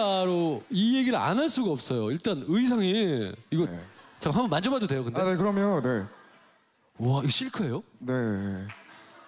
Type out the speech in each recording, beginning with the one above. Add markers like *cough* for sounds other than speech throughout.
바로 이 얘기를 안 할 수가 없어요. 일단 의상이 이거 네. 잠깐 한번 만져봐도 돼요, 근데? 아, 네, 그럼요. 네. 와, 이거 실크예요? 네.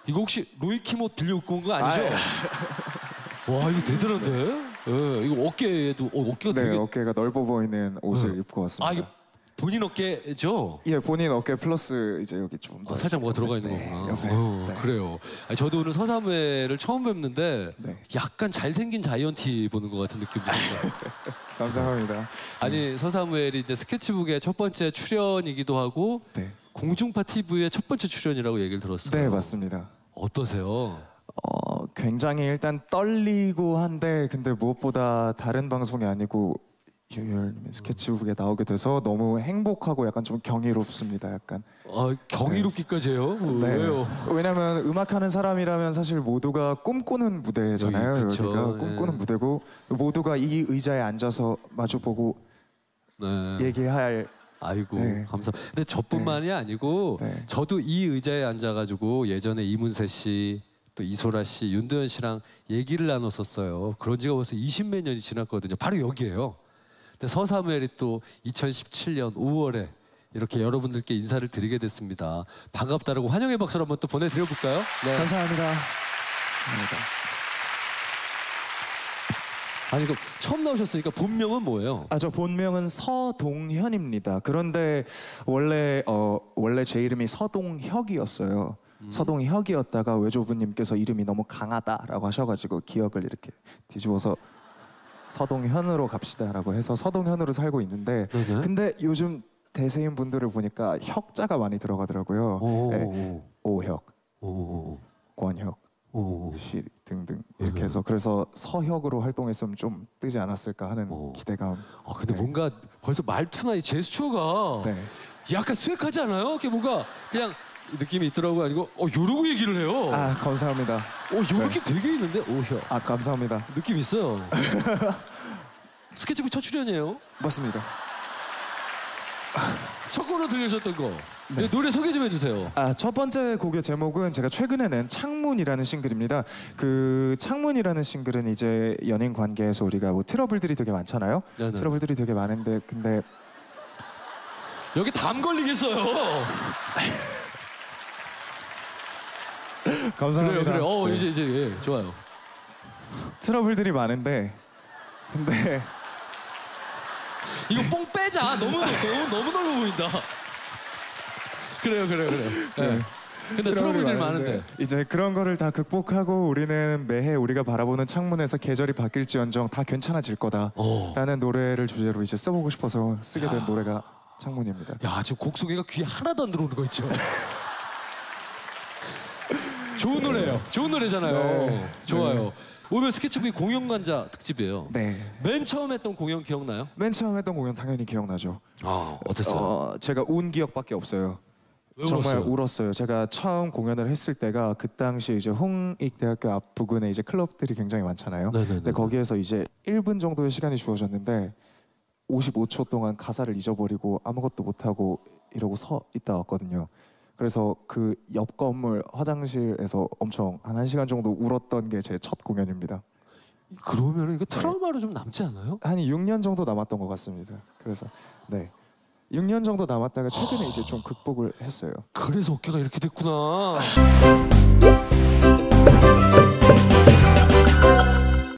이거 혹시 로이킴 옷 빌려 입고 온 거 아니죠? *laughs* 와, 이거 대단한데? 예, 이거 어깨에도 어, 어깨가 네, 되게 어깨가 넓어 보이는 옷을 네. 입고 왔습니다. 아, 본인 어깨죠? 예, 본인 어깨 플러스 이제 여기 좀 더. 아, 살짝 뭐가 들어가 있는 네, 거구나. 옆에. 어, 네. 그래요. 아니, 저도 오늘 서사무회를 처음 뵙는데 네. 약간 잘생긴 자이언티 보는 것 같은 느낌이 듭니다. *laughs* 감사합니다. 아니 서사무엘이 이제 스케치북의 첫 번째 출연이기도 하고 네. 공중파 TV의 첫 번째 출연이라고 얘기를 들었어요. 네, 맞습니다. 어떠세요? 어, 굉장히 일단 떨리고 한데 근데 무엇보다 다른 방송이 아니고 유열님의 스케치북에 나오게 돼서 너무 행복하고 약간 좀 경이롭습니다. 약간. 아, 경이롭기까지 해요? 네. 왜요? 왜냐면 음악하는 사람이라면 사실 모두가 꿈꾸는 무대잖아요. 여기 그쵸. 여기가 예. 꿈꾸는 무대고 모두가 이 의자에 앉아서 마주보고 네. 얘기할 아이고 네. 감사. 근데 저뿐만이 아니고 네. 저도 이 의자에 앉아가지고 예전에 이문세 씨, 또 이소라 씨, 윤도현 씨랑 얘기를 나눴었어요. 그런 지가 벌써 20몇 년이 지났거든요. 바로 여기에요. 근데 서사무엘이 또 2017년 5월에 이렇게 여러분들께 인사를 드리게 됐습니다. 반갑다라고 환영의 박수를 한번 또 보내드려 볼까요? 네. 감사합니다. 감사합니다. 아니 그럼 처음 나오셨으니까 본명은 뭐예요? 아 저 본명은 서동현입니다. 그런데 원래 어 원래 제 이름이 서동혁이었어요. 서동혁이었다가 외조부님께서 이름이 너무 강하다라고 하셔가지고 기억을 이렇게 뒤집어서 서동현으로 갑시다라고 해서 서동현으로 살고 있는데 네네. 근데 요즘 대세인 분들을 보니까 혁자가 많이 들어가더라고요. 오, 네. 오혁, 오, 오, 권혁, 오, 씨 등등 이렇게 음. 해서 그래서 서혁으로 활동했으면 좀 뜨지 않았을까 하는 오. 기대감. 아 근데 네. 뭔가 벌써 말투나 이 제스처가 네. 약간 수액하지 않아요? 이렇게 뭔가 그냥 느낌이 있더라고요. 아니고 어 요러고 얘기를 해요. 아 감사합니다. 어요 느낌 되게 있는데 오혀 아 감사합니다. 느낌 있어요. *laughs* 스케치북 첫 출연이에요. 맞습니다. 첫 곡으로 들려주셨던 거. 네. 네, 노래 소개 좀 해주세요. 아, 첫 번째 곡의 제목은 제가 최근에 낸 창문이라는 싱글입니다. 그 창문이라는 싱글은 이제 연인 관계에서 우리가 뭐 트러블들이 되게 많잖아요. 네 네. 트러블들이 되게 많은데 근데 여기 담 걸리겠어요. *laughs* 그래요, 감사합니다. 그래요. 어 네. 이제 이제 예, 좋아요. 트러블들이 많은데 근데 이거 뽕 빼자. 너무 *laughs* 너무 너무 넓어 보인다. 그래요, 그래요, 그래요. 예. 네. 근데 트러블들이 많은데. 이제 그런 거를 다 극복하고 우리는 매해 우리가 바라보는 창문에서 계절이 바뀔지언정 다 괜찮아질 거다라는 어. 노래를 주제로 이제 써보고 싶어서 쓰게 된 노래가 창문입니다. 야 지금 곡 소개가 귀에 하나도 안 들어오는 거 있죠. *laughs* 좋은 노래예요. 좋은 노래잖아요. 네. 좋아요. 네. 오늘 스케치북이 공연 관자 특집이에요. 네. 맨 처음 했던 공연 기억나요? 맨 처음 했던 공연 당연히 기억나죠. 아 어땠어요? 어, 제가 운 기억밖에 없어요. 왜 정말 울었어요? 울었어요. 제가 처음 공연을 했을 때가 그 당시 이제 홍익대학교 앞 부근에 이제 클럽들이 굉장히 많잖아요. 네네네. 근데 거기에서 이제 1분 정도의 시간이 주어졌는데 55초 동안 가사를 잊어버리고 아무것도 못하고 이러고 서 있다 왔거든요. 그래서 그 옆 건물 화장실에서 엄청 한 1시간 정도 울었던 게 제 첫 공연입니다. 그러면 이거 트라우마로 좀 남지 않아요? 한 6년 정도 남았던 것 같습니다. 그래서 네. 6년 정도 남았다가 최근에 이제 좀 극복을 했어요. 그래서 어깨가 이렇게 됐구나.